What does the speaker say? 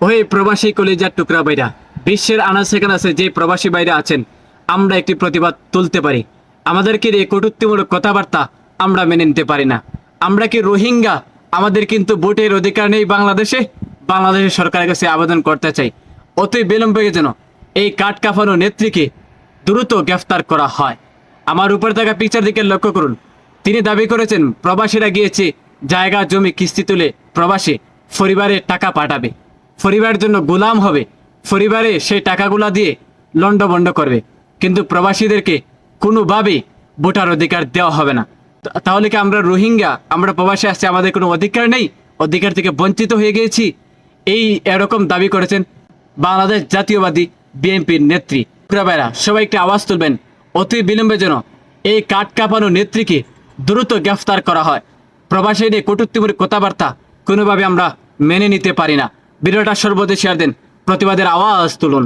ওহে প্রবাসী কলেজার টুকরা বাইরা, বিশ্বের আনাচে কানাচে যে প্রবাসী বাইরা আছেন, আমরা একটি প্রতিবাদ তুলতে পারি। আমাদেরকে এই কটূক্তিমূলক কথাবার্তা আমরা মেনে নিতে পারি না। আমরা কি রোহিঙ্গা? আমাদের কিন্তু ভোটের অধিকার নেই বাংলাদেশে। বাংলাদেশের সরকারের কাছে আবেদন করতে চাই। অতি বিলম্বে যেন এই কাঠ কাফানো নেত্রীকে দ্রুত গ্রেফতার করা হয়। আমার উপরে থাকা পিকচার দিকে লক্ষ্য করুন। তিনি দাবি করেছেন, প্রবাসীরা গিয়েছে, জায়গা, জমি, কিস্তি তুলে প্রবাসী পরিবারে টাকা পাঠাবে। পরিবারের জন্য গোলাম হবে। পরিবারে সেই টাকাগুলা দিয়ে লন্ডভন্ড করবে। কিন্তু প্রবাসীদেরকে কোনোভাবেই ভোটার অধিকার দেওয়া হবে না। তাহলে কি আমরা রোহিঙ্গা, আমরা প্রবাসী আসছি আমাদের কোনো অধিকার নেই? অধিকার থেকে বঞ্চিত হয়ে গিয়েছি? এই এরকম দাবি করেছেন বাংলাদেশ জাতীয়বাদী বিএনপির নেত্রী। ভাইরা সবাই একটি আওয়াজ তুলবেন। অতি বিলম্বে যেন এই কাঠ কাঁপানো নেত্রীকে দ্রুত গ্রেফতার করা হয়। প্রবাসী নিয়ে কথাবার্তা কোনোভাবে আমরা মেনে নিতে পারি না। ভিডিওটা সর্বদেশ শেয়ার দেন প্রতিবাদের আওয়াজ তুলুন।